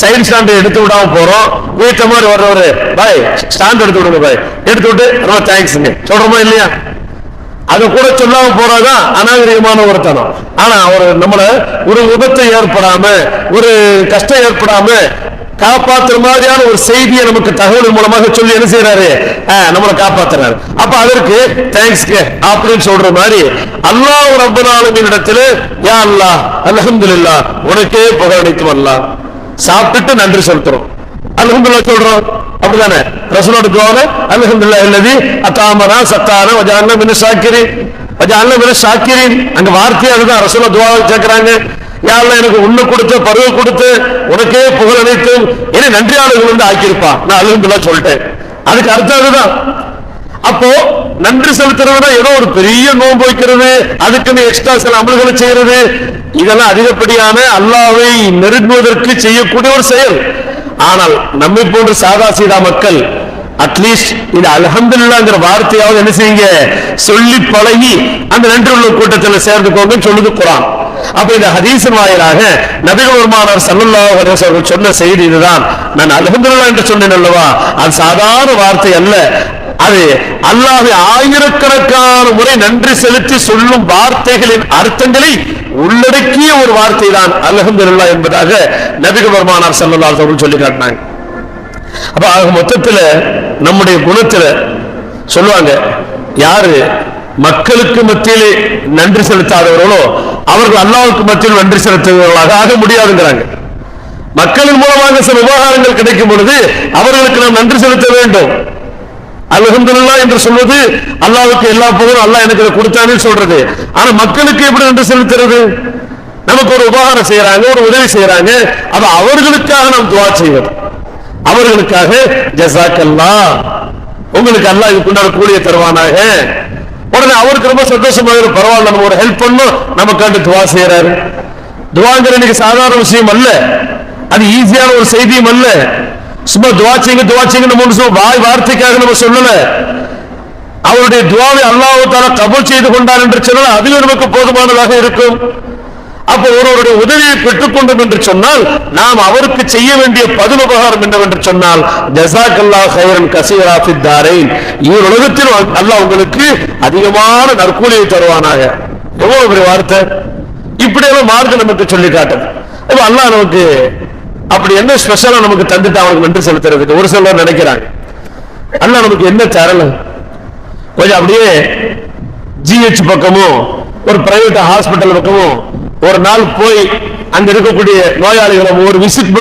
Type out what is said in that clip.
Side stand எடுத்து விடாம போறோம். வீட்ட மாதிரி வர்றவரு பாய் ஸ்டாண்ட் எடுத்து விடுங்க பாய். எடுத்து விட்டு ரொம்ப தேங்க்ஸ்ங்க சொல்றோமா இல்லையா? அதை கூட சொல்லாம போறதுதான் அநாகரிகமான ஒருத்தனம். ஆனா அவர் நம்மள ஒரு விபத்து ஏற்படாம ஒரு கஷ்டம் ஏற்படாம காப்பாத்துற மாதிரியான ஒரு செய்தியை நமக்கு தகவல் மூலமாக சொல்லி என்ன செய்யறாரு ஆஹ், நம்மளை காப்பாத்துறாரு. அப்ப அதற்கு தேங்க்ஸ்க்கு அப்படின்னு சொல்ற மாதிரி அல்லாஹ் ரப்பல் ஆலமீன் இடத்துல யா அல்லாஹ் அல்ஹம்துலில்லாஹ் உனக்கே புகழனைத்தும் வரலாம் சாப்பிட்டுட்டு நன்றி செலுத்துறோம். அல்ஹம்துலில்லாஹ் சொல்றோம். அப்படிதானே? ரசூலோட துவால அல்ஹம்துலில்லாஹ் இல்லதி அத்தாமனா சத்தான வஜான மின சாக்கிரி வஜான மின ஷாக்கிரின். அங்க வார்த்தை அதுதான். ரசூல துவாவை கேட்கறாங்க யாரெல்லாம் எனக்கு உண்ணு கொடுத்து பருவ கொடுத்து உனக்கே புகழ் அனைத்தும் இனி நன்றியாளர்கள் வந்து ஆக்கியிருப்பான் நான் அல்ஹம்துலில்லாஹ் சொல்லிட்டேன். அதுக்கு அர்த்தம் அதுதான். அப்போ நன்றி செலுத்துறதுனா ஏதோ ஒரு பெரிய நோன்பு வைக்கிறது. அதுக்குன்னு எக்ஸ்ட்ரா சில அமல்களை செய்யறது இதெல்லாம் அதிகப்படியான அல்லாவை நெருங்குவதற்கு செய்யக்கூடிய ஒரு செயல். ஆனால் நம்மை போன்ற சாதா சீதா மக்கள் அட்லீஸ்ட் இந்த அலஹம்துல்லாங்கிற வார்த்தையாவது என்ன செய்யுங்க? சொல்லி பழகி அந்த நன்றி உள்ள கூட்டத்தில் சேர்ந்துக்கோங்க சொல்லுது குரான். அப்ப இந்த ஹதீசன் வாயிலாக நபிகள் பெருமானார் அவர்கள் சொன்ன செய்தி இதுதான். நான் அலஹந்துல்லா என்று சொன்னேன் அல்லவா? அது சாதாரண வார்த்தை அல்ல. அது அல்லாஹ் ஆயிரக்கணக்கான முறை நன்றி செலுத்தி சொல்லும் வார்த்தைகளின் அர்த்தங்களை உள்ளடக்கிய ஒரு வார்த்தை தான் அலகந்தில்லா என்பதாக நபிகள் பெருமானார் ஸல்லல்லாஹு சொல்லி காட்டினாங்க அப்ப ஆக மொத்தத்துல நம்முடைய குணத்துல சொல்லுவாங்க யாரு மக்களுக்கு மத்தியிலே நன்றி செலுத்தாதவர்களோ அவர்கள் அல்லாவுக்கு மத்தியில் நன்றி செலுத்துபவர்களாக ஆக முடியாதுங்கிறாங்க. மக்களின் மூலமாக சில விவகாரங்கள் கிடைக்கும் பொழுது அவர்களுக்கு நாம் நன்றி செலுத்த வேண்டும். அல்ஹம்துலில்லாஹ் என்று சொல்வது அல்லாஹ்வுக்கு எல்லா புகழும் அல்லாஹ் எனக்கு இதை கொடுத்தானே சொல்றது. ஆனா மக்களுக்கு எப்படி நன்றி செலுத்துறது? நமக்கு ஒரு உபகாரம் செய்யறாங்க ஒரு உதவி செய்யறாங்க. அது அவர்களுக்காக நாம் துவா செய்வது அவர்களுக்காக ஜசாக்கல்லா உங்களுக்கு அல்லாஹ் இதுக்குண்டான கூலிய தருவானாக? உடனே அவருக்கு ரொம்ப சந்தோஷமாக பரவாயில்ல நம்ம ஒரு ஹெல்ப் பண்ணும். நமக்காண்டு துவா செய்யறாரு. துவாங்கிற இன்னைக்கு சாதாரண விஷயம் அல்ல. அது ஈஸியான ஒரு செய்தியும் அல்ல. சும்மா துவா செய்யுங்க துவா செய்யுங்க நம்ம சும்மா வாய் வார்த்தைக்காக நம்ம சொல்லல. அவருடைய துவாவை அல்லாஹ் தாலா கபூல் செய்து கொண்டார் என்று சொன்னால் அதுவே நமக்கு போதுமானதாக இருக்கும். அப்ப ஒருவருடைய உதவியை பெற்றுக்கொண்டோம் என்று சொன்னால் நாம் அவருக்கு செய்ய வேண்டிய பதில் உபகாரம் என்னவென்று சொன்னால் ஜசாக்கல்லா ஹைரன் கசீரா ஃபித்தாரைன் இவர் உலகத்தில் அல்லாஹ் உங்களுக்கு அதிகமான நற்கூலியை தருவானாக. எவ்வளவு பெரிய வார்த்தை? இப்படியெல்லாம் மார்க்கம் நமக்கு சொல்லி காட்டுது. அல்லாஹ் நமக்கு அப்படி என்ன ஸ்பெஷலா நமக்கு தந்துட்டு அவனுக்கு நன்றி செலுத்துறதுக்கு? ஒரு சிலர் நினைக்கிறாங்க. அண்ணா நமக்கு என்ன தரல கொஞ்சம் அப்படியே ஜிஹெச் பக்கமும் ஒரு பிரைவேட் ஹாஸ்பிட்டல் பக்கமும் ஒரு நாள் போய் அங்க இருக்கக்கூடிய நோயாளிகளை ஒரு விசிட்